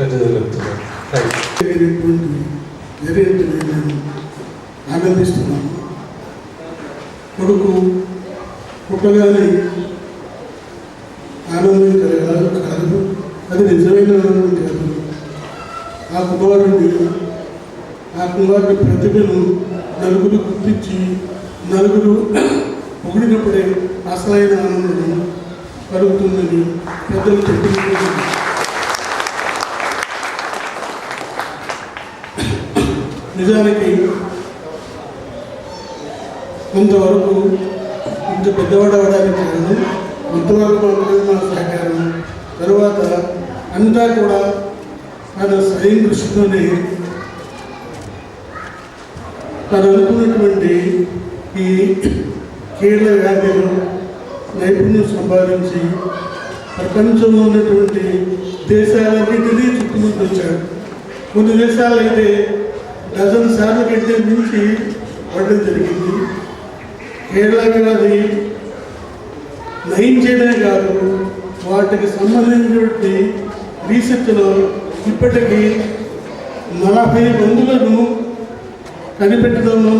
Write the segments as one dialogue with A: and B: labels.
A: ప్రజలుగుతున్నారు
B: నేను ఆనందిస్తున్నాను కొడుకు పుట్టగానే ఆనందం కలగాలి కాదు అది నిజమైన ఆనందం కాదు ఆ కుమారుడిని ఆ కుమారుడి ప్రతిభను నలుగురు గుర్తించి నలుగురు పొగిడినప్పుడే అసలైన ఆనందం కలుగుతుందని పెద్దలు చెప్పింది నిజానికి కొంతవరకు ఇంత పెద్దవాడు అవడానికి కారణం కొంతవరకు సహకారం. తరువాత అంతా కూడా తన స్వయం కృషితోనే తను అనుకున్నటువంటి ఈ కీళ్ళ వ్యాధిలో నైపుణ్యం సంపాదించి ప్రపంచంలో ఉన్నటువంటి దేశాలన్నింటినీ చుట్టుముట్టు వచ్చాడు కొన్ని దేశాలు అయితే డజన్ సార్లు కంటే మించి పడడం జరిగింది. కేరళ వ్యాధి నయం చేయడమే కాదు వాటికి సంబంధించినటువంటి రీసెర్చ్లో ఇప్పటికీ నలభై మందులను కనిపెట్టడంలో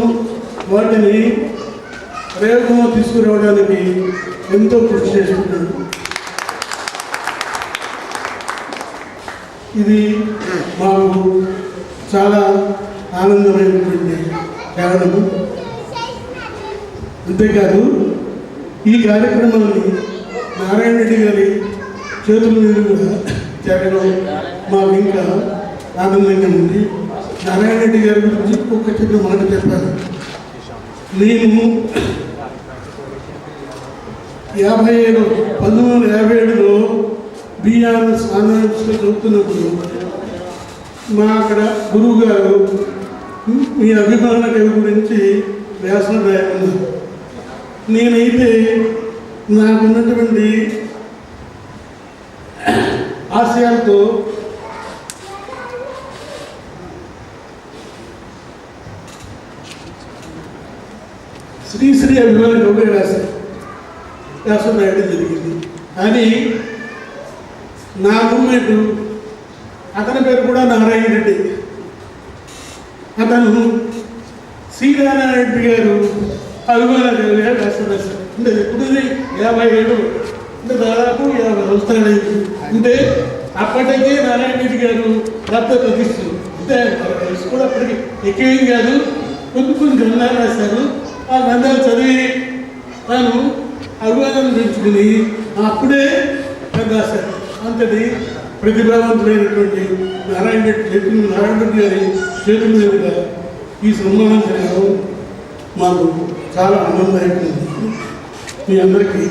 B: వాటిని ప్రయోగంలో తీసుకురావడానికి ఎంతో కృషి చేస్తున్నాడు ఇది మాకు చాలా ఆనందమైనటువంటి కారణము అంతేకాదు ఈ కార్యక్రమాన్ని నారాయణ రెడ్డి గారి చేతుల మీదుగా జరగడం మాకు ఇంకా ఆనందంగా ఉంది. నారాయణ రెడ్డి గారి గురించి ఒక చిన్న మాట చెప్పాను నేను యాభై ఏడు పంతొమ్మిది వందల యాభై ఏడులో బీఆర్ఎస్ ఆంధ్రప్రదేశ్లో చదువుతున్నప్పుడు మా అక్కడ గురువు గారు మీ అభిమానుల గురించి వ్యాసన భయం నేనైతే నాకున్నటువంటి ఆశయాలతో శ్రీశ్రీ అభిమాన కవి రాశారు వ్యాసం రాయడం జరిగింది. కానీ నా రూమ్మేటు అతని పేరు కూడా నారాయణ రెడ్డి. అతను శ్రీనారాయణ గారు అభిమాన కవిగా రాశారు. అంటే ఎప్పుడు యాభై ఏడు. అంటే దాదాపు యాభై సంవత్సరాలు అంటే అప్పటికే నారాయణ రెడ్డి గారు రక్త ప్రతిష్ఠ. అంటే వయసు కూడా అప్పటికి ఎక్కువేం కాదు. కొన్ని కొన్ని గ్రంథాలు రాశారు. ఆ గ్రంథాలు చదివి తాను అభిమానం పెంచుకుని అప్పుడే రాశారు. అంతటి ప్రతిభావంతులైనటువంటి నారాయణ రెడ్డి చేతులు నారాయణ రెడ్డి గారి చేతుల మీదుగా ఈ సన్మానం జరగడం మాకు చాలా ఆనందదాయకంగా ఉంది మీ అందరికీ